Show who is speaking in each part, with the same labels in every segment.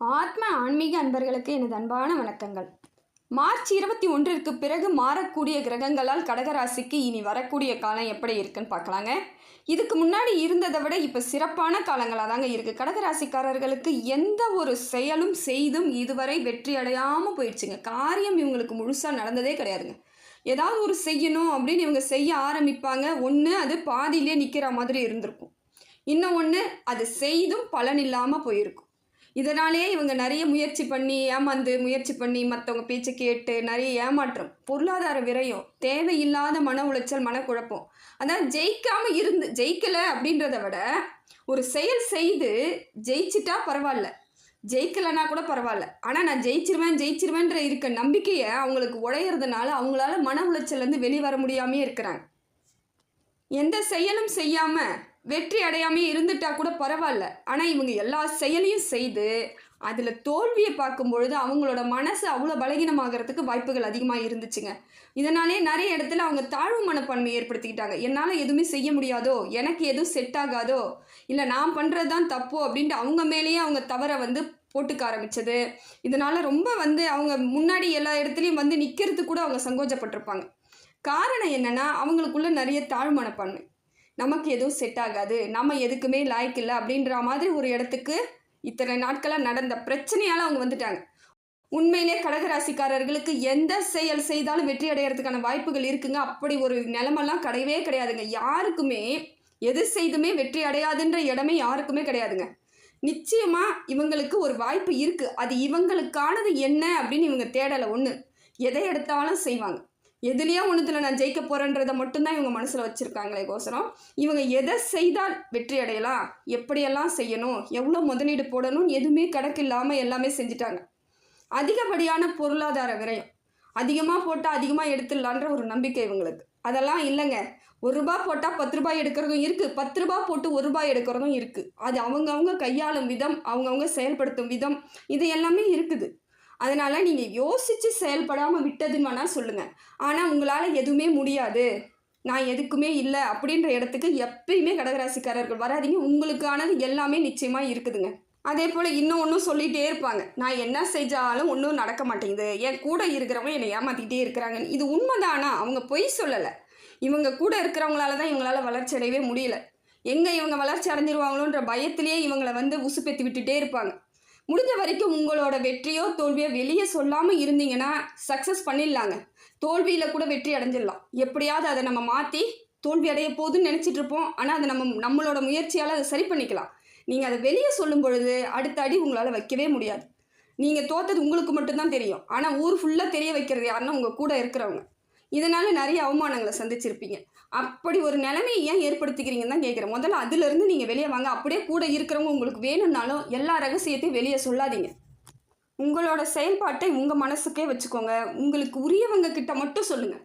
Speaker 1: ஆத்ம ஆன்மீக அன்பர்களுக்கு எனது அன்பான வணக்கங்கள். மார்ச் இருபத்தி ஒன்றிற்கு பிறகு மாறக்கூடிய கிரகங்களால் கடகராசிக்கு இனி வரக்கூடிய காலம் எப்படி இருக்குன்னு பார்க்கலாங்க. இதுக்கு முன்னாடி இருந்ததை விட இப்போ சிறப்பான காலங்களாக தாங்க இருக்குது கடகராசிக்காரர்களுக்கு எந்த ஒரு செயலும் செய்தும் இதுவரை வெற்றி அடையாமல் போயிடுச்சுங்க. காரியம் இவங்களுக்கு முழுசாக நடந்ததே கிடையாதுங்க. ஏதாவது ஒரு செய்யணும் அப்படின்னு இவங்க செய்ய ஆரம்பிப்பாங்க. ஒன்று அது பாதியிலே நிற்கிற மாதிரி இருந்திருக்கும். இன்னும் ஒன்று அது செய்தும் பலன் இல்லாமல் போயிருக்கும். இதனாலேயே இவங்க நிறைய முயற்சி பண்ணி ஏமாந்து முயற்சி பண்ணி மற்றவங்க பேச்சை கேட்டு நிறைய ஏமாற்றம். பொருளாதார விரயம் தேவையில்லாத மன உளைச்சல் மனக்குழப்பம். அதான் ஜெயிக்காமல் இருந்து ஜெயிக்கலை அப்படின்றத விட ஒரு செயல் செய்து ஜெயிச்சிட்டா பரவாயில்ல. ஜெயிக்கலைன்னா கூட பரவாயில்ல. ஆனால் நான் ஜெயிச்சிருவேன் ஜெயிச்சிருவேன்ற இருக்க நம்பிக்கையை அவங்களுக்கு உடையிறதுனால அவங்களால மன உளைச்சல்லேருந்து வெளியே வர முடியாமே இருக்கிறாங்க. எந்த செயலும் செய்யாமல் வெற்றி அடையாமே இருந்துட்டா கூட பரவாயில்ல. ஆனால் இவங்க எல்லா செயலையும் செய்து அதில் தோல்வியை பார்க்கும் பொழுது அவங்களோட மனசு அவ்வளோ பலகீனமாகறதுக்கு வாய்ப்புகள் அதிகமாக இருந்துச்சுங்க. இதனாலே நிறைய இடத்துல அவங்க தாழ்வு மனப்பான்மை ஏற்படுத்திக்கிட்டாங்க. என்னால் எதுவுமே செய்ய முடியாதோ எனக்கு எதுவும் செட் ஆகாதோ இல்லை நான் பண்ணுறது தான் தப்போ அப்படின்ட்டு அவங்க மேலேயே அவங்க தவறை வந்து போட்டுக்க ஆரம்பித்தது இதனால் ரொம்ப வந்து அவங்க முன்னாடி எல்லா இடத்துலையும் வந்து நிற்கிறதுக்கு கூட அவங்க சங்கோஜப்பட்டிருப்பாங்க. காரணம் என்னென்னா அவங்களுக்குள்ள நிறைய தாழ்வு மனப்பான்மை. நமக்கு எதுவும் செட் ஆகாது. நம்ம எதுக்குமே லாய்க்கு இல்லை அப்படின்ற மாதிரி ஒரு இடத்துக்கு இத்தனை நாட்களாக நடந்த பிரச்சனையால் அவங்க வந்துட்டாங்க. உண்மையிலே கடகராசிக்காரர்களுக்கு எந்த செயல் செய்தாலும் வெற்றி அடைகிறதுக்கான வாய்ப்புகள் இருக்குங்க. அப்படி ஒரு நிலமெல்லாம் கிடையவே கிடையாதுங்க. யாருக்குமே எது செய்துமே வெற்றி அடையாதுன்ற இடமே யாருக்குமே கிடையாதுங்க. நிச்சயமாக இவங்களுக்கு ஒரு வாய்ப்பு இருக்குது அது இவங்களுக்கானது என்ன அப்படின்னு இவங்க தேடலை ஒன்று எதை எடுத்தாலும் செய்வாங்க. எதுலேயோ ஒன்றுத்தில் நான் ஜெயிக்க போகிறேன்றதை மட்டும்தான் இவங்க மனசில் வச்சுருக்காங்களே கோசரம். இவங்க எதை செய்தால் வெற்றி அடையலாம்? எப்படியெல்லாம் செய்யணும்? எவ்வளோ முதலீடு போடணும் எதுவுமே கணக்கு இல்லாமல் எல்லாமே செஞ்சுட்டாங்க. அதிகப்படியான பொருளாதார விரயம். அதிகமாக போட்டால் அதிகமாக எடுத்துடலான்ற ஒரு நம்பிக்கை இவங்களுக்கு. அதெல்லாம் இல்லைங்க. ஒரு ரூபா போட்டால் பத்து ரூபாய் எடுக்கிறதும் இருக்குது பத்து ரூபா போட்டு ஒரு ரூபாய் எடுக்கிறதும் இருக்குது அது அவங்கவுங்க கையாளும் விதம் அவங்கவுங்க செயல்படுத்தும் விதம் இது எல்லாமே இருக்குது. அதனால் நீங்கள் யோசித்து செயல்படாமல் விட்டதுன்னு வேணால் சொல்லுங்கள் ஆனால் உங்களால் எதுவுமே முடியாது. நான் எதுக்குமே இல்லை அப்படின்ற இடத்துக்கு எப்பயுமே கடகராசிக்காரர்கள் வராதிங்க. உங்களுக்கானது எல்லாமே நிச்சயமாக இருக்குதுங்க. அதே போல் இன்னும் ஒன்றும் சொல்லிகிட்டே இருப்பாங்க. நான் என்ன செஞ்சாலும் ஒன்றும் நடக்க மாட்டேங்குது. என் கூட இருக்கிறவங்க என்னை ஏமாற்றிக்கிட்டே இருக்கிறாங்க. இது உண்மைதானா? அவங்க பொய் சொல்லலை. இவங்க கூட இருக்கிறவங்களால தான் இவங்களால் வளர்ச்சி அடையவே முடியல. எங்கே இவங்க வளர்ச்சி அடைஞ்சிருவாங்களோன்ற பயத்திலேயே இவங்களை வந்து உசுப்பேற்றி விட்டுட்டே இருப்பாங்க. முடிஞ்ச வரைக்கும் உங்களோட வெற்றியோ தோல்வியோ வெளியே சொல்லாமல் இருந்தீங்கன்னா சக்ஸஸ் பண்ணிடலாங்க. தோல்வியில் கூட வெற்றி அடைஞ்சிடலாம். எப்படியாவது அதை நம்ம மாற்றி தோல்வி அடைய போகுதுன்னு நினச்சிட்டு இருப்போம். ஆனால் அதை நம்ம நம்மளோட முயற்சியால் அதை சரி பண்ணிக்கலாம். நீங்கள் அதை வெளியே சொல்லும் பொழுது அடுத்த அடி உங்களால் வைக்கவே முடியாது. நீங்கள் தோத்தது உங்களுக்கு மட்டும்தான் தெரியும். ஆனால் ஊர் ஃபுல்லாக தெரிய வைக்கிறது யாருன்னா உங்கள் கூட இருக்கிறவங்க. இதனால் நிறைய அவமானங்களை சந்திச்சிருப்பீங்க. அப்படி ஒரு நிலைமையை ஏன் ஏற்படுத்திக்கிறீங்கன்னு தான் கேட்குறேன். முதல்ல அதுலேருந்து நீங்கள் வெளியே வாங்க. அப்படியே கூட இருக்கிறவங்க உங்களுக்கு வேணும்னாலும் எல்லா ரகசியத்தையும் வெளியே சொல்லாதீங்க. உங்களோட செயல்பாட்டை உங்கள் மனசுக்கே வச்சுக்கோங்க. உங்களுக்கு உரியவங்க கிட்ட மட்டும் சொல்லுங்கள்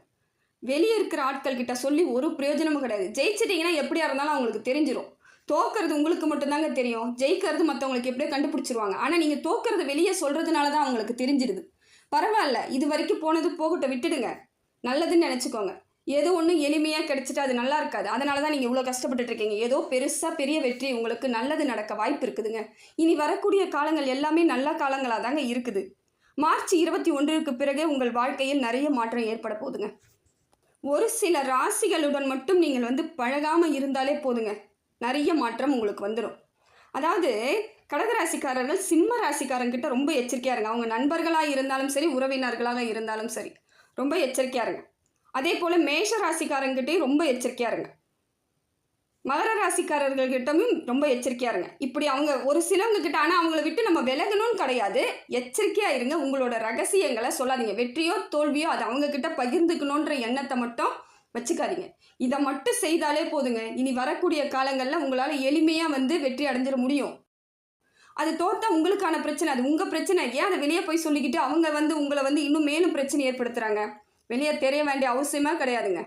Speaker 1: வெளியே இருக்கிற ஆட்கள் கிட்ட சொல்லி ஒரு பிரயோஜனமும் கிடையாது. ஜெயிச்சிட்டிங்கன்னா எப்படியா இருந்தாலும் அவங்களுக்கு தெரிஞ்சிடும் தோக்கிறது உங்களுக்கு மட்டும்தாங்க தெரியும். ஜெயிக்கிறது மற்றவங்களுக்கு எப்படியோ கண்டுபிடிச்சிருவாங்க. ஆனால் நீங்கள் தோக்கிறது வெளியே சொல்கிறதுனால தான் அவங்களுக்கு தெரிஞ்சிருது. பரவாயில்ல. இது வரைக்கும் போனது போகட்டும். விட்டுடுங்க. நல்லதுன்னு நினச்சிக்கோங்க. ஏதோ ஒன்று எளிமையாக கிடைச்சிட்டு அது நல்லா இருக்காது. அதனால தான் நீங்கள் இவ்வளோ கஷ்டப்பட்டுட்டு இருக்கீங்க ஏதோ பெருசாக பெரிய வெற்றி உங்களுக்கு நல்லது நடக்க வாய்ப்பு இருக்குதுங்க. இனி வரக்கூடிய காலங்கள் எல்லாமே நல்ல காலங்களாக தாங்க இருக்குது. மார்ச் இருபத்தி ஒன்றுக்கு பிறகு உங்கள் வாழ்க்கையில் நிறைய மாற்றம் ஏற்பட போகுதுங்க. ஒரு சில ராசிகளுடன் மட்டும் நீங்கள் வந்து பழகாமல் இருந்தாலே போதுங்க. நிறைய மாற்றம் உங்களுக்கு வந்துடும் அதாவது கடகராசிக்காரர்கள் சிம்ம ராசிக்காரங்கிட்ட ரொம்ப எச்சரிக்கையாக இருங்க. அவங்க நண்பர்களாக இருந்தாலும் சரி உறவினர்களாக இருந்தாலும் சரி. ரொம்ப எச்சரிக்கையாக இருங்க. அதே போல் மேஷ ராசிக்காரங்கிட்டையும் ரொம்ப எச்சரிக்கையாக இருங்க. மகர ராசிக்காரர்கள்கிட்டமும் ரொம்ப எச்சரிக்கையாக இருங்க. இப்படி அவங்க ஒரு சிலவங்க கிட்ட ஆனால் அவங்கள விட்டு நம்ம விலகணும்னு கிடையாது. எச்சரிக்கையாக இருங்க. உங்களோட ரகசியங்களை சொல்லாதீங்க. வெற்றியோ தோல்வியோ அதை அவங்கக்கிட்ட பகிர்ந்துக்கணுன்ற எண்ணத்தை மட்டும் வச்சுக்காதீங்க. இதை மட்டும் செய்தாலே போதுங்க. இனி வரக்கூடிய காலங்களில் உங்களால் எளிமையாக வந்து வெற்றி அடைஞ்சிட முடியும். அது தோத்தா உங்களுக்கான பிரச்சனை. அது உங்கள் பிரச்சனை. ஏன் அதை வெளியே போய் சொல்லிக்கிட்டு அவங்க வந்து உங்களை வந்து இன்னும் மேலும் பிரச்சனை ஏற்படுத்துகிறாங்க வெளியே தெரிய வேண்டிய அவசியமாக கிடையாதுங்க.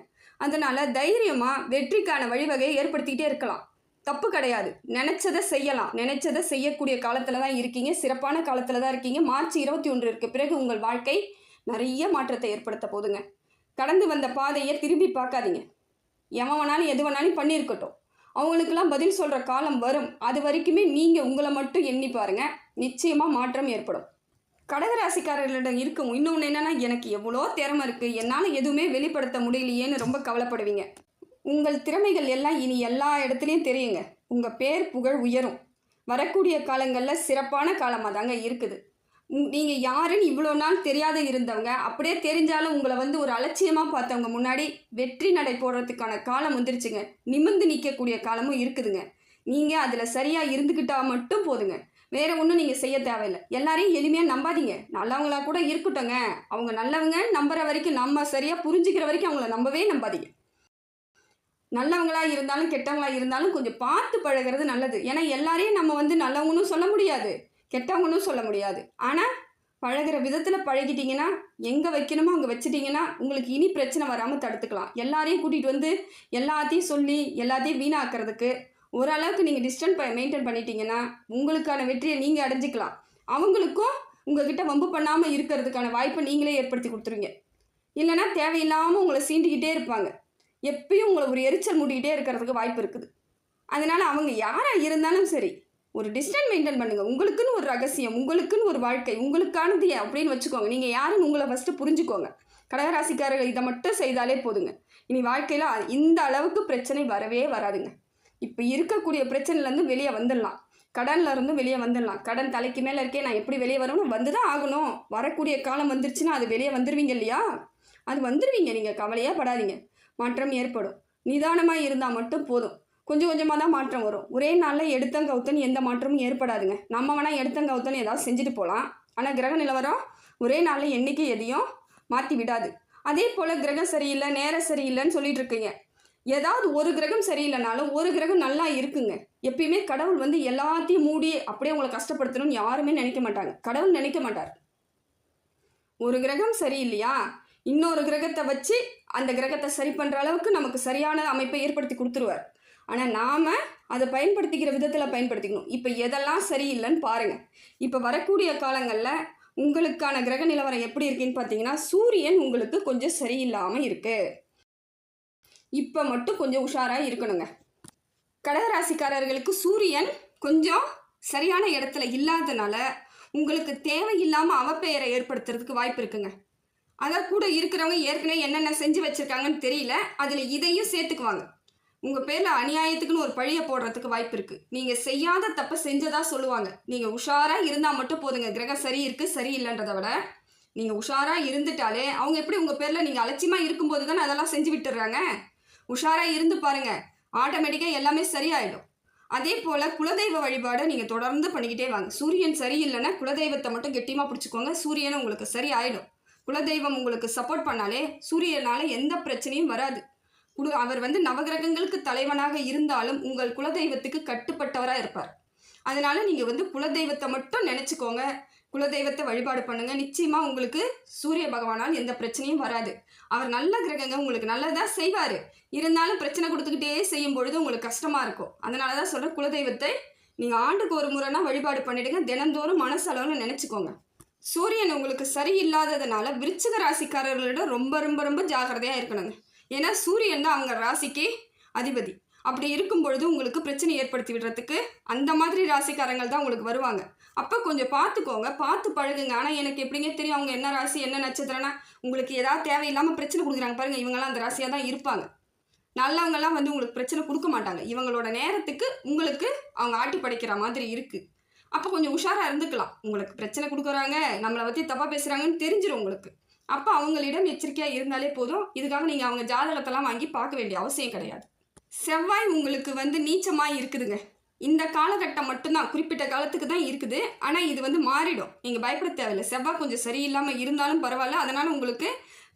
Speaker 1: அதனால் தைரியமாக வெற்றிக்கான வழிவகையை ஏற்படுத்திக்கிட்டே இருக்கலாம். தப்பு கிடையாது. நினச்சதை செய்யலாம். நினச்சதை செய்யக்கூடிய காலத்தில் தான் இருக்கீங்க. சிறப்பான காலத்தில் தான் இருக்கீங்க. மார்ச் இருபத்தி ஒன்று இருக்கு பிறகு உங்கள் வாழ்க்கை நிறைய மாற்றத்தை ஏற்படுத்த போதுங்க கடந்து வந்த பாதையை திரும்பி பார்க்காதீங்க. எவன் வேணாலும் எது வேணாலும் பண்ணியிருக்கட்டும். அவங்களுக்கெல்லாம் பதில் சொல்கிற காலம் வரும். அது வரைக்குமே நீங்கள் உங்களை மட்டும் எண்ணி பாருங்கள் நிச்சயமாக மாற்றம் ஏற்படும். கடகராசிக்காரர்களிடம் இருக்கும். இன்னொன்று என்னென்னா எனக்கு எவ்வளோ திறமை இருக்குது என்னால் எதுவுமே வெளிப்படுத்த முடியலையேன்னு ரொம்ப கவலைப்படுவீங்க. உங்கள் திறமைகள் எல்லாம் இனி எல்லா இடத்துலையும் தெரியுங்க. உங்கள் பேர் புகழ் உயரும். வரக்கூடிய காலங்களில் சிறப்பான காலமாக தாங்க இருக்குது. நீங்கள் யாருன்னு இவ்வளோ நாள் தெரியாத இருந்தவங்க அப்படியே தெரிஞ்சாலும் உங்களை வந்து ஒரு அலட்சியமாக பார்த்தவங்க முன்னாடி வெற்றி நடை போடுறதுக்கான காலம் வந்துருச்சுங்க. நிமிர்ந்து நிற்கக்கூடிய காலமும் இருக்குதுங்க. நீங்கள் அதில் சரியாக இருந்துக்கிட்டால் மட்டும் போதுங்க. வேற ஒன்றும் நீங்கள் செய்ய தேவையில்லை. எல்லாரையும் எளிமையாக நம்பாதீங்க. நல்லவங்களா கூட இருக்கட்டுங்க அவங்க நல்லவங்க நம்புற வரைக்கும் நம்ம சரியாக புரிஞ்சுக்கிற வரைக்கும் அவங்கள நம்பவே நம்பாதீங்க. நல்லவங்களா இருந்தாலும் கெட்டவங்களா இருந்தாலும் கொஞ்சம் பார்த்து பழகிறது நல்லது. ஏன்னா எல்லாரையும் நம்ம வந்து நல்லவங்கன்னு சொல்ல முடியாது. கெட்டவங்கன்னு சொல்ல முடியாது. ஆனால் பழகுற விதத்தில் பழகிட்டீங்கன்னா எங்கே வைக்கணுமோ அங்கே வச்சிட்டிங்கன்னா உங்களுக்கு இனி பிரச்சனை வராமல் தடுத்துக்கலாம். எல்லாரையும் கூட்டிகிட்டு வந்து எல்லாத்தையும் சொல்லி எல்லாத்தையும் வீணாக்கிறதுக்கு ஓரளவுக்கு நீங்கள் டிஸ்டன்ஸ் மெயின்டைன் பண்ணிட்டீங்கன்னா உங்களுக்கான வெற்றியை நீங்கள் அடைஞ்சிக்கலாம். அவங்களுக்கும் உங்ககிட்ட வம்பு பண்ணாமல் இருக்கிறதுக்கான வாய்ப்பை நீங்களே ஏற்படுத்தி கொடுத்துருங்க இல்லைன்னா தேவையில்லாமல் உங்களை சீண்டிக்கிட்டே இருப்பாங்க. எப்பயும் உங்களை ஒரு எரிச்சல் மூடிக்கிட்டே இருக்கிறதுக்கு வாய்ப்பு இருக்குது. அதனால் அவங்க யாராக இருந்தாலும் சரி ஒரு டிஸ்டன்ஸ் மெயின்டைன் பண்ணுங்கள் உங்களுக்குன்னு ஒரு ரகசியம் உங்களுக்குன்னு ஒரு வாழ்க்கை உங்களுக்கானது அப்படின்னு வச்சுக்கோங்க. நீங்கள் யாருன்னு உங்களை ஃபஸ்ட்டு புரிஞ்சுக்கோங்க. கடகராசிக்காரர்கள் இதை மட்டும் செய்தாலே போதுங்க. இனி வாழ்க்கையில் இந்த அளவுக்கு பிரச்சனை வரவே வராதுங்க. இப்போ இருக்கக்கூடிய பிரச்சனையிலேருந்து வெளியே வந்துடலாம். கடனில் இருந்தும் வெளியே வந்துடலாம். கடன் தலைக்கு மேலே இருக்கே நான் எப்படி வெளியே வரணும்? வந்து தான் ஆகணும். வரக்கூடிய காலம் வந்துருச்சுன்னா அது வெளியே வந்துடுவீங்க இல்லையா? அது வந்துடுவீங்க நீங்கள் கவலையாக படாதீங்க. மாற்றம் ஏற்படும். நிதானமாக இருந்தால் மட்டும் போதும். கொஞ்சம் கொஞ்சமாக தான் மாற்றம் வரும். ஒரே நாளில் எடுத்தங்கவுத்தன் எந்த மாற்றமும் ஏற்படாதுங்க. நம்ம வேணால் எடுத்தங்கவுத்தன் ஏதாவது செஞ்சுட்டு போகலாம் ஆனால் கிரக நிலவரம் ஒரே நாளில் என்றைக்கு எதையும் மாற்றி விடாது. அதே போல் கிரகம் சரியில்லை நேரம் சரியில்லைன்னு சொல்லிட்டு இருக்கீங்க. ஏதாவது ஒரு கிரகம் சரியில்லைனாலும் ஒரு கிரகம் நல்லா இருக்குங்க. எப்பயுமே கடவுள் வந்து எல்லாத்தையும் மூடி அப்படியே உங்களை கஷ்டப்படுத்தணும்னு யாருமே நினைக்க மாட்டாங்க. கடவுள் நினைக்க மாட்டார். ஒரு கிரகம் சரியில்லையா? இன்னொரு கிரகத்தை வச்சு அந்த கிரகத்தை சரி பண்ணுற அளவுக்கு நமக்கு சரியான அமைப்பை ஏற்படுத்தி கொடுத்துருவார். ஆனால் நாம் அதை பயன்படுத்திக்கிற விதத்தில் பயன்படுத்திக்கணும். இப்போ எதெல்லாம் சரியில்லைன்னு பாருங்கள் இப்போ வரக்கூடிய காலங்களில் உங்களுக்கான கிரக நிலவரம் எப்படி இருக்குன்னு பார்த்தீங்கன்னா சூரியன் உங்களுக்கு கொஞ்சம் சரியில்லாமல் இருக்குது இப்போ மட்டும் கொஞ்சம் உஷாராக இருக்கணுங்க. கடகராசிக்காரர்களுக்கு சூரியன் கொஞ்சம் சரியான இடத்துல இல்லாதனால உங்களுக்கு தேவையில்லாமல் அவப்பெயரை ஏற்படுத்துறதுக்கு வாய்ப்பு இருக்குங்க. அதான் கூட இருக்கிறவங்க ஏற்கனவே என்னென்ன செஞ்சு வச்சுருக்காங்கன்னு தெரியல. அதில் இதையும் சேர்த்துக்குவாங்க. உங்கள் பேரில் அநியாயத்துக்குன்னு ஒரு பழியை போடுறதுக்கு வாய்ப்பு இருக்குது நீங்கள் செய்யாத தப்பை செஞ்சதா சொல்லுவாங்க. நீங்கள் உஷாராக இருந்தால் மட்டும் போதுங்க. கிரகம் சரி இருக்குது சரியில்லைன்றதை விட. நீங்கள் உஷாராக இருந்துட்டாலே அவங்க எப்படி உங்கள் பேரில் நீங்கள் அலட்சியமாக இருக்கும்போது தானே அதெல்லாம் செஞ்சு விட்டுடுறாங்க உஷாராக இருந்து பாருங்கள் ஆட்டோமேட்டிக்காக எல்லாமே சரியாயிடும். அதே போல் குலதெய்வ வழிபாடை நீங்கள் தொடர்ந்து பண்ணிக்கிட்டே வாங்க. சூரியன் சரியில்லைன்னா குலதெய்வத்தை மட்டும் கெட்டியமாக பிடிச்சிக்கோங்க. சூரியன் உங்களுக்கு சரி ஆயிடும். குலதெய்வம் உங்களுக்கு சப்போர்ட் பண்ணாலே சூரியனால் எந்த பிரச்சனையும் வராது. குடு அவர் வந்து நவகிரகங்களுக்கு தலைவனாக இருந்தாலும் உங்கள் குலதெய்வத்துக்கு கட்டுப்பட்டவராக இருப்பார். அதனால நீங்கள் வந்து குலதெய்வத்தை மட்டும் நினச்சிக்கோங்க. குலதெய்வத்தை வழிபாடு பண்ணுங்க. நிச்சயமா உங்களுக்கு சூரிய பகவானால் எந்த பிரச்சனையும் வராது. அவர் நல்ல கிரகங்க உங்களுக்கு நல்லதாக செய்வார். இருந்தாலும் பிரச்சனை கொடுத்துக்கிட்டே செய்யும் பொழுது உங்களுக்கு கஷ்டமாக இருக்கும். அதனால தான் சொல்கிறேன் குலதெய்வத்தை நீங்கள் ஆண்டுக்கு ஒரு முறைனா வழிபாடு பண்ணிடுங்க. தினந்தோறும் மனசளவில் நினச்சிக்கோங்க. சூரியன் உங்களுக்கு சரியில்லாததுனால விருச்சிக ராசிக்காரர்களிடம் ரொம்ப ரொம்ப ரொம்ப ஜாக்கிரதையாக இருக்கணுங்க. ஏன்னா சூரியன் தான் அவங்க ராசிக்கு அதிபதி. அப்படி இருக்கும் பொழுது உங்களுக்கு பிரச்சனை ஏற்படுத்தி விடுறதுக்கு அந்த மாதிரி ராசிக்காரங்கள் தான் உங்களுக்கு வருவாங்க. அப்போ கொஞ்சம் பார்த்துக்கோங்க. பார்த்து பழகுங்க. ஆனால் எனக்கு எப்படிங்க தெரியும்? அவங்க என்ன ராசி என்ன நட்சத்திரம்னா உங்களுக்கு ஏதாவது தேவையில்லாமல் பிரச்சனை கொடுக்குறாங்க. பாருங்கள் இவங்கெல்லாம் அந்த ராசியாக தான் இருப்பாங்க. நல்லவங்கெல்லாம் வந்து உங்களுக்கு பிரச்சனை கொடுக்க மாட்டாங்க. இவங்களோட நேரத்துக்கு உங்களுக்கு அவங்க ஆட்டி படைக்கிற மாதிரி இருக்குது அப்போ கொஞ்சம் உஷாராக இருந்துக்கலாம். உங்களுக்கு பிரச்சனை கொடுக்குறாங்க. நம்மளை பற்றி தப்பாக பேசுகிறாங்கன்னு தெரிஞ்சிடும் உங்களுக்கு. அப்போ அவங்களிடம் எச்சரிக்கையாக இருந்தாலே போதும். இதுக்காக நீங்கள் அவங்க ஜாதகத்தெல்லாம் வாங்கி பார்க்க வேண்டிய அவசியம் கிடையாது. செவ்வாய் உங்களுக்கு வந்து நீச்சமாக இருக்குதுங்க. இந்த காலகட்டம் மட்டும்தான் குறிப்பிட்ட காலத்துக்கு தான் இருக்குது. ஆனால் இது வந்து மாறிடும். நீங்கள் பயப்பட தேவையில்லை. செவ்வாய் கொஞ்சம் சரியில்லாமல் இருந்தாலும் பரவாயில்ல. அதனால் உங்களுக்கு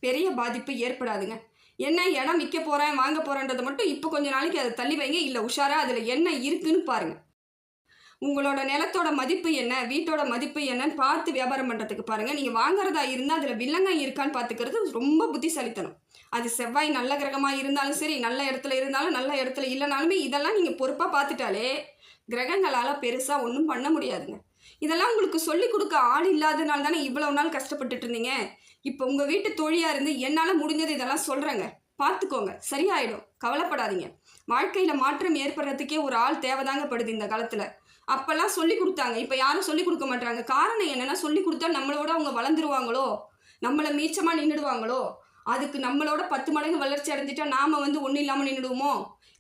Speaker 1: பெரிய பாதிப்பு ஏற்படாதுங்க. என்ன இடம் விற்க போகிறேன் வாங்க போகிறேன்றதை மட்டும் இப்போ கொஞ்ச நாளைக்கு அதை தள்ளி வைங்க. இல்லை உஷாராக அதில் என்ன இருக்குதுன்னு பாருங்கள் உங்களோட நிலத்தோட மதிப்பு என்ன? வீட்டோட மதிப்பு என்னன்னு பார்த்து வியாபாரம் பண்ணுறதுக்கு பாருங்கள் நீங்கள் வாங்குறதா இருந்தால் அதில் வில்லங்கம் இருக்கான்னு பார்த்துக்கிறது ரொம்ப புத்திசாலித்தனம். அது செவ்வாய் நல்ல கிரகமாக இருந்தாலும் சரி நல்ல இடத்துல இருந்தாலும் நல்ல இடத்துல இல்லைனாலுமே இதெல்லாம் நீங்கள் பொறுப்பாக பார்த்துட்டாலே கிரகங்களால் பெருசாக ஒன்றும் பண்ண முடியாதுங்க. இதெல்லாம் உங்களுக்கு சொல்லிக் கொடுக்க ஆள் இல்லாதனால தானே இவ்வளவு நாள் கஷ்டப்பட்டுட்டு இருந்தீங்க? இப்போ உங்கள் வீட்டு தோழியாக இருந்து என்னால் முடிஞ்சது இதெல்லாம் சொல்கிறேங்க பார்த்துக்கோங்க. சரியாயிடும். கவலைப்படாதீங்க. வாழ்க்கையில் மாற்றம் ஏற்படுறதுக்கே ஒரு ஆள் தேவைதாங்கப்படுது இந்த காலத்தில். அப்போல்லாம் சொல்லி கொடுத்தாங்க. இப்போ யாரும் சொல்லி கொடுக்க மாட்டாங்க காரணம் என்னென்னா சொல்லி கொடுத்தா நம்மளோட அவங்க வளர்ந்துருவாங்களோ? நம்மளை மீச்சமாக நின்றுடுவாங்களோ அதுக்கு நம்மளோட பத்து மடங்கு வளர்ச்சி அடைஞ்சிட்டா நாம் வந்து ஒன்றும் இல்லாமல் நின்றுடுவோமோ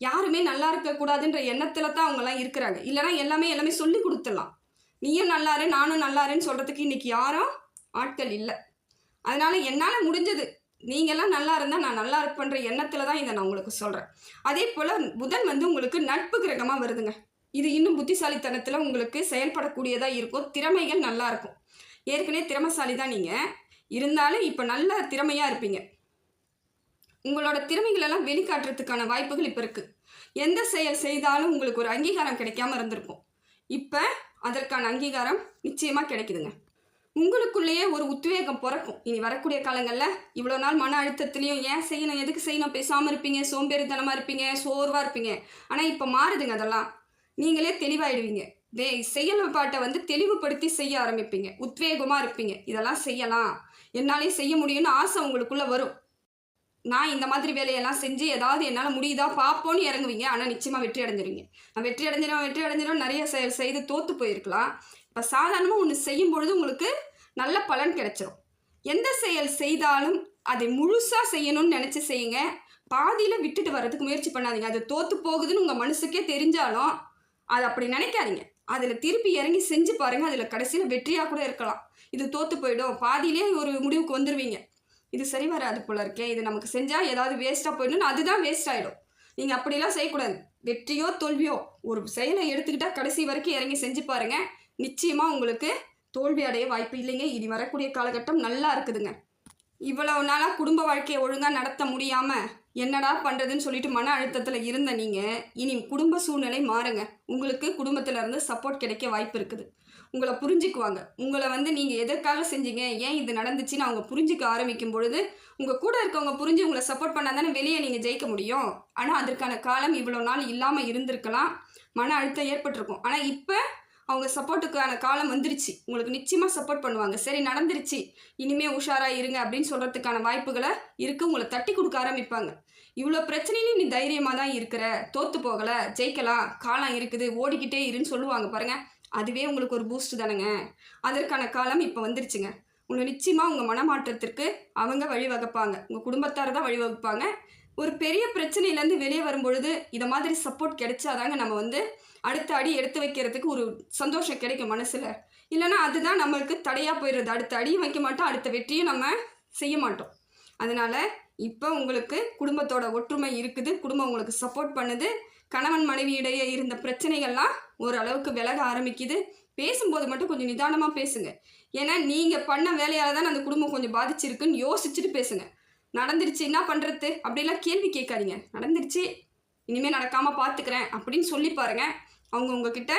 Speaker 1: யாருமே நல்லா இருக்கக்கூடாதுன்ற எண்ணத்தில் தான் அவங்கெல்லாம் இருக்கிறாங்க. இல்லைனா எல்லாமே எல்லாமே சொல்லி கொடுத்துடலாம். நீயும் நல்லாரு நானும் நல்லாருன்னு சொல்கிறதுக்கு இன்றைக்கி யாரும் ஆட்கள் இல்லை. அதனால் என்னால் முடிஞ்சது. நீங்கள்லாம் நல்லா இருந்தால் நான் நல்லா இருப்பேன்ற எண்ணத்தில் தான் இதை நான் உங்களுக்கு சொல்கிறேன் அதே போல் புதன் வந்து உங்களுக்கு நட்பு கிரகமாக வருதுங்க. இது இன்னும் புத்திசாலித்தனத்தில் உங்களுக்கு செயல்படக்கூடியதாக இருக்கும். திறமைகள் நல்லா இருக்கும். ஏற்கனவே திறமைசாலி தான் நீங்கள் இருந்தாலும் இப்போ நல்ல திறமையாக இருப்பீங்க. உங்களோட திறமைகளெல்லாம் வெளிக்காட்டுறதுக்கான வாய்ப்புகள் இப்போ இருக்குது எந்த செயல் செய்தாலும் உங்களுக்கு ஒரு அங்கீகாரம் கிடைக்காம இருந்திருக்கும். இப்போ அதற்கான அங்கீகாரம் நிச்சயமாக கிடைக்குதுங்க. உங்களுக்குள்ளேயே ஒரு உத்வேகம் பிறக்கும். இனி வரக்கூடிய காலங்களில் இவ்வளோ நாள் மன அழுத்தத்துலேயும் ஏன் செய்யணும் எதுக்கு செய்யணும் பேசாமல் இருப்பீங்க சோம்பேறித்தனமாக இருப்பீங்க சோர்வாக இருப்பீங்க. ஆனால் இப்போ மாறுதுங்க அதெல்லாம். நீங்களே தெளிவாயிடுவீங்க. வே செயல்பாட்டை வந்து தெளிவுபடுத்தி செய்ய ஆரம்பிப்பீங்க. உத்வேகமாக இருப்பீங்க. இதெல்லாம் செய்யலாம். என்னாலே செய்ய முடியும்னு ஆசை உங்களுக்குள்ளே வரும். நான் இந்த மாதிரி வேலையெல்லாம் செஞ்சு ஏதாவது என்னால் முடியுதா பார்ப்போன்னு இறங்குவீங்க. ஆனால் நிச்சயமாக வெற்றி அடைஞ்சிருவீங்க. நான் வெற்றி அடைஞ்சிடும் வெற்றி அடைஞ்சிடும் நிறைய செயல் செய்து தோற்று போயிருக்கலாம். இப்போ சாதாரணமாக ஒன்று செய்யும் பொழுது உங்களுக்கு நல்ல பலன் கிடைச்சிரும். எந்த செயல் செய்தாலும் அதை முழுசாக செய்யணும்னு நினச்சி செய்யுங்க. பாதியில் விட்டுட்டு வர்றதுக்கு முயற்சி பண்ணாதீங்க. அது தோற்று போகுதுன்னு உங்கள் மனசுக்கே தெரிஞ்சாலும் அது அப்படி நினைக்காதீங்க. அதில் திருப்பி இறங்கி செஞ்சு பாருங்கள் அதில் கடைசியில் வெற்றியாக கூட இருக்கலாம். இது தோற்று போயிடும். பாதியிலே ஒரு முடிவுக்கு வந்துடுவீங்க இது சரி வராது போல இருக்கே. இது நமக்கு செஞ்சால் ஏதாவது வேஸ்ட்டாக போயிடணும் அதுதான் வேஸ்ட் ஆகிடும் நீங்கள் அப்படிலாம் செய்யக்கூடாது. வெற்றியோ தோல்வியோ ஒரு செயலை எடுத்துக்கிட்டால் கடைசி வரைக்கும் இறங்கி செஞ்சு பாருங்கள் நிச்சயமாக உங்களுக்கு தோல்வி அடைய வாய்ப்பு இல்லைங்க. இனி வரக்கூடிய காலகட்டம் நல்லா இருக்குதுங்க. இவ்வளவு நாளாக குடும்ப வாழ்க்கையை ஒழுங்காக நடத்த முடியாமல் என்னடா பண்ணுறதுன்னு சொல்லிட்டு மன அழுத்தத்தில் இருந்த நீங்கள் இனி குடும்ப சூழ்நிலை மாறுங்க. உங்களுக்கு குடும்பத்திலேருந்து சப்போர்ட் கிடைக்க வாய்ப்பு இருக்குது. உங்களை புரிஞ்சுக்குவாங்க. உங்களை வந்து நீங்கள் எதற்காக செஞ்சீங்க ஏன் இது நடந்துச்சுன்னு அவங்க புரிஞ்சிக்க ஆரம்பிக்கும் பொழுது உங்கள் கூட இருக்கவங்க புரிஞ்சு உங்களை சப்போர்ட் பண்ணால் தானே வெளியே நீங்கள் ஜெயிக்க முடியும். ஆனால் அதற்கான காலம் இவ்வளோ நாள் இல்லாமல் இருந்திருக்கலாம். மன அழுத்தம் ஏற்பட்டிருக்கும். ஆனால் இப்போ அவங்க சப்போர்ட்டுக்கான காலம் வந்துருச்சு. உங்களுக்கு நிச்சயமாக சப்போர்ட் பண்ணுவாங்க. சரி நடந்துருச்சு. இனிமே உஷாராக இருங்க அப்படின்னு சொல்கிறதுக்கான வாய்ப்புகளை இருக்குது உங்களை தட்டி கொடுக்க ஆரம்பிப்பாங்க. இவ்வளோ பிரச்சனையிலும் நீ தைரியமாக தான் இருக்கிற. தோற்று போகலை. ஜெயிக்கலாம். காலம் இருக்குது. ஓடிக்கிட்டே இருன்னு சொல்லுவாங்க பாருங்கள் அதுவே உங்களுக்கு ஒரு பூஸ்ட் தானேங்க. அதற்கான காலம் இப்போ வந்துருச்சுங்க. உங்களை நிச்சயமாக உங்கள் மனமாற்றத்திற்கு அவங்க வழிவகுப்பாங்க. உங்கள் குடும்பத்தார் தான் வழிவகுப்பாங்க. ஒரு பெரிய பிரச்சனையிலேருந்து வெளியே வரும்பொழுது இதை மாதிரி சப்போர்ட் கிடைச்சாதாங்க நம்ம வந்து அடுத்த அடி எடுத்து வைக்கிறதுக்கு ஒரு சந்தோஷம் கிடைக்கும் மனசில். இல்லைன்னா அதுதான் நம்மளுக்கு தடையாக போயிடுறது. அடுத்த அடியும் வைக்க மாட்டோம். அடுத்த வெற்றியும் நம்ம செய்ய மாட்டோம். அதனால் இப்போ உங்களுக்கு குடும்பத்தோட ஒற்றுமை இருக்குது குடும்பம் உங்களுக்கு சப்போர்ட் பண்ணுது. கணவன் மனைவியிடையே இருந்த பிரச்சனைகள்லாம் ஓரளவுக்கு விலக ஆரம்பிக்குது. பேசும்போது மட்டும் கொஞ்சம் நிதானமாக பேசுங்க. ஏன்னா நீங்கள் பண்ண வேலையால் தான் அந்த குடும்பம் கொஞ்சம் பாதிச்சிருக்குன்னு யோசிச்சுட்டு பேசுங்க. நடந்துருச்சு என்ன பண்ணுறது அப்படிலாம் கேள்வி கேட்காதீங்க. நடந்துருச்சு இனிமேல் நடக்காமல் பார்த்துக்கிறேன் அப்படின்னு சொல்லி பாருங்க. அவங்க உங்ககிட்ட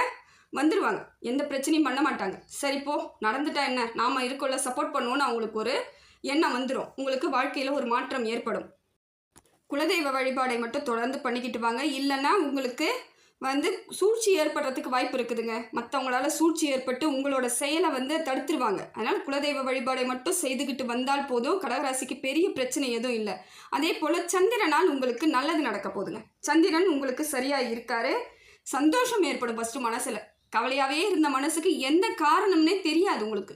Speaker 1: வந்துடுவாங்க எந்த பிரச்சனையும் பண்ண மாட்டாங்க. சரிப்போ நடந்துட்டா என்ன? நாம் இருக்கோள்ள சப்போர்ட் பண்ணுவோன்னு அவங்களுக்கு ஒரு எண்ணம் வந்துடும் உங்களுக்கு வாழ்க்கையில் ஒரு மாற்றம் ஏற்படும். குலதெய்வ வழிபாடை மட்டும் தொடர்ந்து பண்ணிக்கிட்டு வாங்க. இல்லைன்னா உங்களுக்கு வந்து சூழ்ச்சி ஏற்படுறதுக்கு வாய்ப்பு இருக்குதுங்க. மற்றவங்களால சூழ்ச்சி ஏற்பட்டு உங்களோட செயலை வந்து தடுத்துருவாங்க. அதனால் குலதெய்வ வழிபாடை மட்டும் செய்துக்கிட்டு வந்தால் போதும். கடகராசிக்கு பெரிய பிரச்சனை எதுவும் இல்லை. அதே போல் சந்திரனால் உங்களுக்கு நல்லது நடக்க போகுதுங்க. சந்திரன் உங்களுக்கு சரியாக இருக்காரு. சந்தோஷம் ஏற்படும் ஃபஸ்ட்டு மனசில். கவலையாகவே இருந்த மனசுக்கு எந்த காரணம்னே தெரியாது உங்களுக்கு.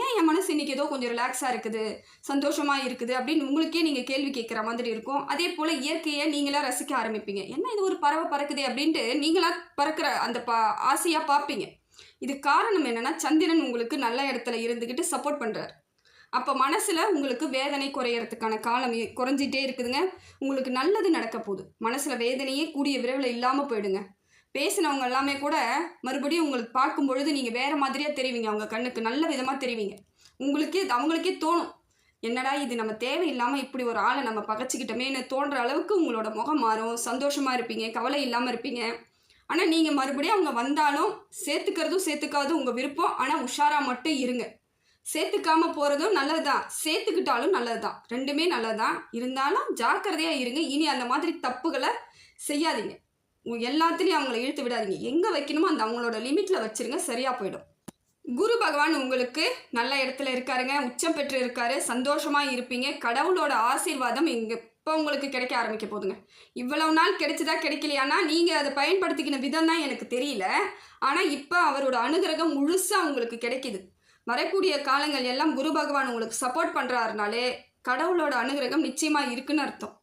Speaker 1: ஏன் என் மனசு இன்றைக்கி ஏதோ கொஞ்சம் ரிலாக்ஸாக இருக்குது? சந்தோஷமாக இருக்குது அப்படின்னு உங்களுக்கே நீங்கள் கேள்வி கேட்குற மாதிரி இருக்கும். அதே போல் இயற்கையை நீங்களாக ரசிக்க ஆரம்பிப்பீங்க. என்ன இது ஒரு பறவை பறக்குதே அப்படின்ட்டு நீங்களாக பறக்கிற அந்த பா ஆசையாக பார்ப்பீங்க. இது காரணம் என்னென்னா சந்திரன் உங்களுக்கு நல்ல இடத்துல இருந்துக்கிட்டு சப்போர்ட் பண்ணுறார் அப்போ மனசில் உங்களுக்கு வேதனை குறையறதுக்கான காலம் குறைஞ்சிட்டே இருக்குதுங்க. உங்களுக்கு நல்லது நடக்க போகுது. மனசில் வேதனையே கூடிய விரைவில் இல்லாமல் போயிடுங்க. பேசினவங்க எல்லாமே கூட மறுபடியும் உங்களுக்கு பார்க்கும் பொழுது நீங்கள் வேறு மாதிரியாக தெரிவிங்க. அவங்க கண்ணுக்கு நல்ல விதமாக தெரிவிங்க. உங்களுக்கே அவங்களுக்கே தோணும். என்னடா இது நம்ம தேவையில்லாமல் இப்படி ஒரு ஆளை நம்ம பகச்சிக்கிட்டோமேன்னு தோன்ற அளவுக்கு உங்களோட முகம் மாறும். சந்தோஷமாக இருப்பீங்க கவலை இல்லாமல் இருப்பீங்க. ஆனால் நீங்கள் மறுபடியும் அவங்க வந்தாலும் சேர்த்துக்கிறதும் சேர்த்துக்காதும் உங்கள் விருப்பம். ஆனால் உஷாராக மட்டும் இருங்க. சேர்த்துக்காம போகிறதும் நல்லது தான் சேர்த்துக்கிட்டாலும் நல்லது தான் ரெண்டுமே நல்லது தான் இருந்தாலும் ஜாக்கிரதையாக இருங்க. இனி அந்த மாதிரி தப்புகளை செய்யாதீங்க. எல்லாத்துலேயும் அவங்கள இழுத்து விடாதீங்க. எங்கே வைக்கணுமோ அந்த அவங்களோட லிமிட்டில் வச்சிருங்க சரியாக போயிடும். குரு பகவான் உங்களுக்கு நல்ல இடத்துல இருக்காருங்க உச்சம் பெற்று இருக்காரு சந்தோஷமாக இருப்பீங்க. கடவுளோட ஆசீர்வாதம் இங்கே இப்போ உங்களுக்கு கிடைக்க ஆரம்பிக்க போதுங்க இவ்வளவு நாள் கிடைச்சதா கிடைக்கலையானா நீங்கள் அதை பயன்படுத்திக்கின விதம் தான் எனக்கு தெரியல. ஆனால் இப்போ அவரோட அனுகிரகம் முழுசாக உங்களுக்கு கிடைக்கிது. வரக்கூடிய காலங்கள் எல்லாம் குரு பகவான் உங்களுக்கு சப்போர்ட் பண்ணுறாருனாலே கடவுளோட அனுகிரகம் நிச்சயமாக இருக்குன்னு அர்த்தம்.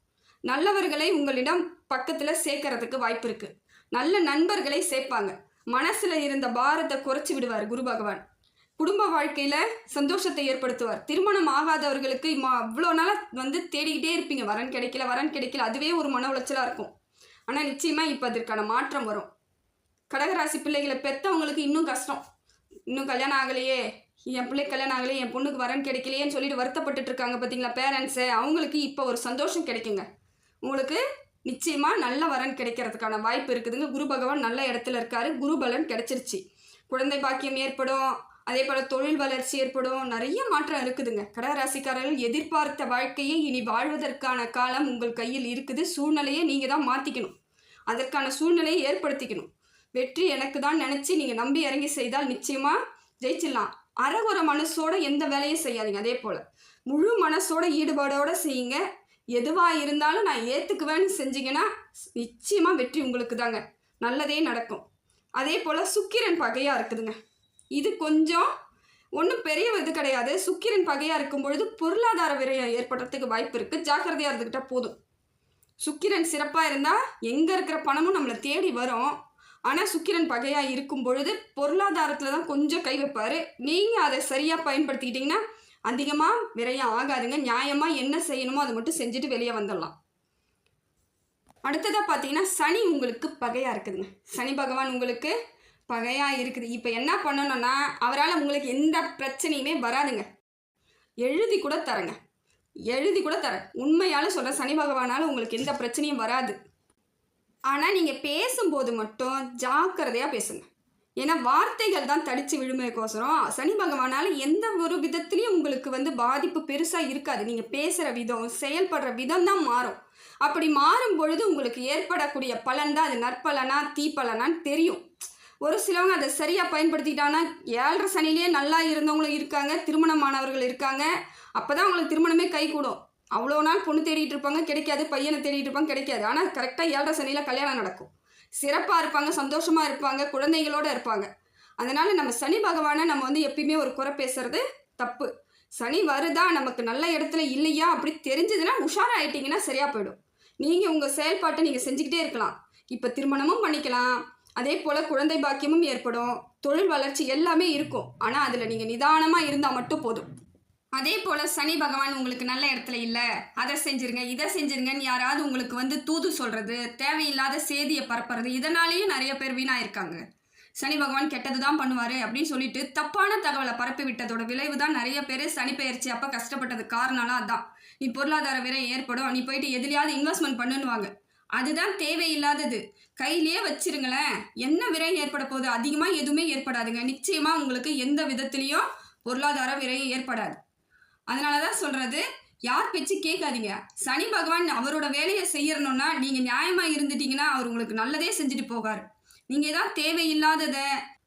Speaker 1: நல்லவர்களை உங்களிடம் பக்கத்தில் சேர்க்கறதுக்கு வாய்ப்பு இருக்குது நல்ல நண்பர்களை சேர்ப்பாங்க. மனசில் இருந்த பாரத்தை குறைச்சி விடுவார் குரு பகவான். குடும்ப வாழ்க்கையில் சந்தோஷத்தை ஏற்படுத்துவார். திருமணம் ஆகாதவர்களுக்கு மா அவ்வளோ நாளாக வந்து தேடிக்கிட்டே இருப்பீங்க. வரன் கிடைக்கல வரன் கிடைக்கல. அதுவே ஒரு மன உளைச்சலாக இருக்கும். ஆனால் நிச்சயமாக இப்போ அதற்கான மாற்றம் வரும். கடகராசி பிள்ளைகளை பெற்றவங்களுக்கு இன்னும் கஷ்டம். இன்னும் கல்யாணம் ஆகலையே. என் பிள்ளை கல்யாணம் ஆகலையே. என் பொண்ணுக்கு வரன் கிடைக்கலையேன்னு சொல்லிட்டு வருத்தப்பட்டுட்டு இருக்காங்க பார்த்தீங்களா பேரண்ட்ஸு அவங்களுக்கு இப்போ ஒரு சந்தோஷம் கிடைக்குங்க. உங்களுக்கு நிச்சயமாக நல்ல வரன் கிடைக்கிறதுக்கான வாய்ப்பு இருக்குதுங்க. குரு பகவான் நல்ல இடத்துல இருக்காரு. குரு பலன் கிடைச்சிருச்சு. குழந்தை பாக்கியம் ஏற்படும். அதே போல் தொழில் வளர்ச்சி ஏற்படும். நிறைய மாற்றம் இருக்குதுங்க. கடகராசிக்காரர்கள் எதிர்பார்த்த வாழ்க்கையை இனி வாழ்வதற்கான காலம் உங்கள் கையில் இருக்குது. சூழ்நிலையை நீங்கள் தான் மாற்றிக்கணும் அதற்கான சூழ்நிலையை ஏற்படுத்திக்கணும். வெற்றி எனக்கு தான் நினச்சி நீங்கள் நம்பி இறங்கி செய்தால் நிச்சயமாக ஜெயிச்சிடலாம். அறகுற மனசோட எந்த வேலையும் செய்யாதீங்க. அதே போல் முழு மனசோட ஈடுபாடோடு செய்யுங்க. எதுவாக இருந்தாலும் நான் ஏற்றுக்குவேன்னு செஞ்சீங்கன்னா நிச்சயமாக வெற்றி உங்களுக்கு தாங்க நல்லதே நடக்கும். அதே போல் சுக்கிரன் பகையாக இருக்குதுங்க. இது கொஞ்சம் ஒன்றும் பெரிய இது கிடையாது. சுக்கிரன் பகையாக இருக்கும் பொழுது பொருளாதார விரயம் ஏற்படுறதுக்கு வாய்ப்பு இருக்குது ஜாக்கிரதையாக இருந்துக்கிட்டால் போதும். சுக்கிரன் சிறப்பாக இருந்தால் எங்கே இருக்கிற பணமும் நம்மளை தேடி வரும். ஆனால் சுக்கிரன் பகையாக இருக்கும் பொழுது பொருளாதாரத்தில் தான் கொஞ்சம் கை வைப்பார். நீங்கள் அதை சரியாக பயன்படுத்திக்கிட்டிங்கன்னா அதிகமாக விரையம் ஆகாதுங்க. நியாயமாக என்ன செய்யணுமோ அதை மட்டும் செஞ்சுட்டு வெளியே வந்துடலாம். அடுத்ததாக பார்த்தீங்கன்னா சனி உங்களுக்கு பகையாக இருக்குதுங்க. சனி பகவான் உங்களுக்கு பகையாக இருக்குது. இப்போ என்ன பண்ணணும்னா அவரால் உங்களுக்கு எந்த பிரச்சனையுமே வராதுங்க. எழுதி கூட தரேங்க. எழுதி கூட தரேன். உண்மையால் சொல்கிறேன் சனி பகவானால் உங்களுக்கு எந்த பிரச்சனையும் வராது. ஆனால் நீங்கள் பேசும்போது மட்டும் ஜாக்கிரதையாக பேசுங்க. ஏன்னா வார்த்தைகள் தான் தடித்து விழுமைக்கோசரம் சனி பகவானால் எந்த ஒரு விதத்துலேயும் உங்களுக்கு வந்து பாதிப்பு பெருசாக இருக்காது. நீங்கள் பேசுகிற விதம் செயல்படுற விதம் தான் மாறும். அப்படி மாறும் பொழுது உங்களுக்கு ஏற்படக்கூடிய பலன் தான் அது. நற்பலனா தீப்பலனான்னு தெரியும். ஒரு சிலவங்க அதை சரியாக பயன்படுத்திக்கிட்டாங்கன்னா ஏழரை சனிலேயே நல்லா இருந்தவங்களும் இருக்காங்க திருமணமானவர்கள் இருக்காங்க. அப்போ தான் அவங்களுக்கு திருமணமே கை கூடும் அவ்வளோ நாள் பொண்ணு தேடிட்டு இருப்பாங்க கிடைக்காது பையனை தேடிட்டு இருப்பாங்க கிடைக்காது. ஆனால் கரெக்டாக ஏழரை சனியில் கல்யாணம் நடக்கும். சிறப்பாக இருப்பாங்க சந்தோஷமாக இருப்பாங்க குழந்தைகளோடு இருப்பாங்க. அதனால் நம்ம சனி பகவானை நம்ம வந்து எப்பயுமே ஒரு குறை பேசுறது தப்பு. சனி வருதா நமக்கு நல்ல இடத்துல இல்லையா அப்படி தெரிஞ்சதுன்னா உஷாராயிட்டீங்கன்னா சரியாக போயிடும். நீங்கள் உங்கள் செயல்பாட்டை நீங்கள் செஞ்சுக்கிட்டே இருக்கலாம். இப்போ திருமணமும் பண்ணிக்கலாம். அதே போல் குழந்தை பாக்கியமும் ஏற்படும். தொழில் வளர்ச்சி எல்லாமே இருக்கும். ஆனால் அதில் நீங்கள் நிதானமாக இருந்தால் மட்டும் போதும். அதே போல் சனி பகவான் உங்களுக்கு நல்ல இடத்துல இல்லை. அதை செஞ்சிருங்க இதை செஞ்சிருங்கன்னு யாராவது உங்களுக்கு வந்து தூது சொல்கிறது தேவையில்லாத சேதியை பரப்புறது இதனாலேயும் நிறைய பேர் வீணாயிருக்காங்க. சனி பகவான் கெட்டது தான் பண்ணுவார் அப்படின்னு சொல்லிட்டு தப்பான தகவலை பரப்பி விட்டதோட விளைவு தான் நிறைய பேர் சனி பயிற்சி அப்போ கஷ்டப்பட்டது காரணம்லாம் அதான். நீ பொருளாதார விரை ஏற்படும் நீ போயிட்டு எதுலையாவது இன்வெஸ்ட்மெண்ட் பண்ணுவாங்க அதுதான் தேவையில்லாதது. கையிலேயே வச்சிருங்களேன். என்ன விரை ஏற்பட போகுது? அதிகமாக எதுவுமே ஏற்படாதுங்க. நிச்சயமாக உங்களுக்கு எந்த விதத்துலேயும் பொருளாதார விரயம் ஏற்படாது. அதனால தான் சொல்கிறது யார் பேச்சு கேட்காதீங்க. சனி பகவான் அவரோட வேலையை செய்யறணும்னா நீங்கள் நியாயமாக இருந்துட்டீங்கன்னா அவர் உங்களுக்கு நல்லதே செஞ்சுட்டு போவார். நீங்கள் தான் தேவையில்லாததை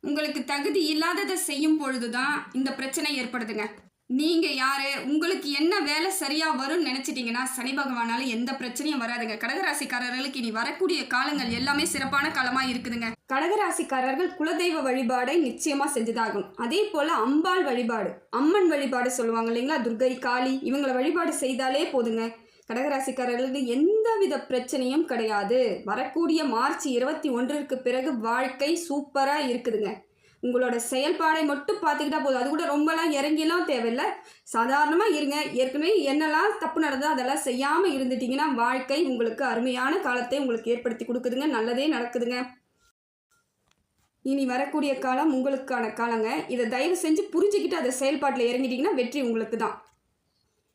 Speaker 1: உங்களுக்கு தகுதி இல்லாததை செய்யும் பொழுது தான் இந்த பிரச்சனை ஏற்படுதுங்க. நீங்கள் யார்? உங்களுக்கு என்ன வேலை சரியாக வரும்னு நினச்சிட்டிங்கன்னா சனி பகவானால எந்த பிரச்சனையும் வராதுங்க. கடகராசிக்காரர்களுக்கு இனி வரக்கூடிய காலங்கள் எல்லாமே சிறப்பான காலமாக இருக்குதுங்க. கடகராசிக்காரர்கள் குலதெய்வ வழிபாடை நிச்சயமாக செஞ்சதாகும் அதே போல் அம்பாள் வழிபாடு அம்மன் வழிபாடு சொல்லுவாங்க இல்லைங்களா? துர்கை காளி இவங்களை வழிபாடு செய்தாலே போதுங்க. கடகராசிக்காரர்களுக்கு எந்தவித பிரச்சனையும் கிடையாது. வரக்கூடிய மார்ச் இருபத்தி ஒன்றிற்கு பிறகு வாழ்க்கை சூப்பராக இருக்குதுங்க. உங்களோட செயல்பாடை மட்டும் பார்த்துக்கிட்டா போதும். அது கூட ரொம்பலாம் இறங்கிலாம் தேவையில்லை. சாதாரணமாக இருங்க. ஏற்கனவே என்னெல்லாம் தப்பு நடந்தோ அதெல்லாம் செய்யாமல் இருந்துட்டிங்கன்னா வாழ்க்கை உங்களுக்கு அருமையான காலத்தை உங்களுக்கு ஏற்படுத்தி கொடுக்குதுங்க. நல்லதே நடக்குதுங்க. இனி வரக்கூடிய காலம் உங்களுக்கான காலங்க. இதை தயவு செஞ்சு புரிஞ்சுக்கிட்டு அதை செயல்பாட்டில் இறங்கிட்டிங்கன்னா வெற்றி உங்களுக்கு தான்